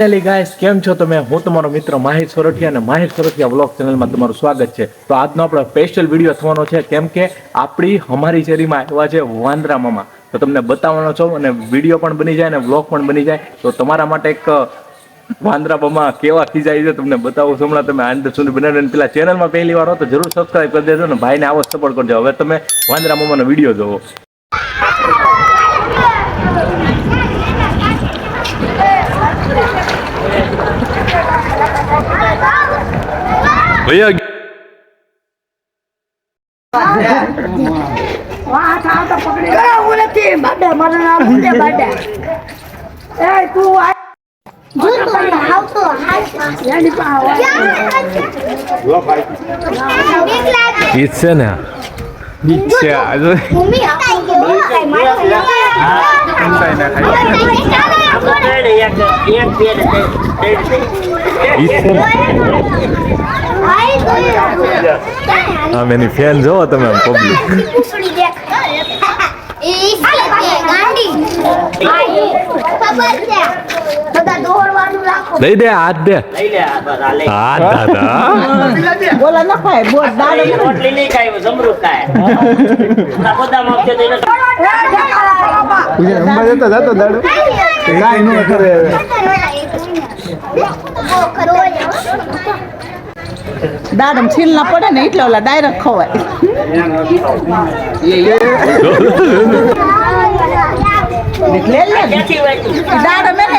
Finally guys કેમ છો તમે? હું તમારો મિત્ર માહિર સોરઠિયા અને માહિર સોરઠિયા વ્લોગ ચેનલમાં તમારું સ્વાગત છે. તો આજનો આપણો સ્પેશિયલ વીડિયો થવાનો છે, કેમ કે આપણી અમારી શેરીમાં આવ્યા છે વાંદરા મામા તો તમને બતાવવાનો છો અને વીડિયો પણ બની જાય અને વ્લોગ પણ બની જાય. તો તમારા માટે એક વાંદરા મામા કેવા ખીજાય છે તમને બતાવું છું. હમણાં તમે આનંદ સુધી બનાવીને પેલા ચેનલમાં પહેલી વાર હો તો જરૂર સબસ્ક્રાઈબ કરી દેજો અને ભાઈને આવો સપોર્ટ કરજો. હવે તમે વાંદરા મામાનો વીડિયો જોવો. ભૈયા છે ને છે. આજે છે ને. આમ એની ફેન જોવો તમે આમ પબ્લિક પૂછડી દેખ ઈ ગાંડી ખબર છે બધા દોડવાનું રાખો દઈ દે હાથ દે. હાથ દાદા. બોલા ન ખાય બોલ દાડો ન રોટલી નહીં ખાય જમરૂ ખાય આ બધા માપશે તો એને અંબા જતા જતો દાડો. કાઈ ન કરે હવે દાડમ છીલ ના પડે ને એટલે ઓલા ડાયરેક્ટ ખવાય. લે લે. દાડમ એને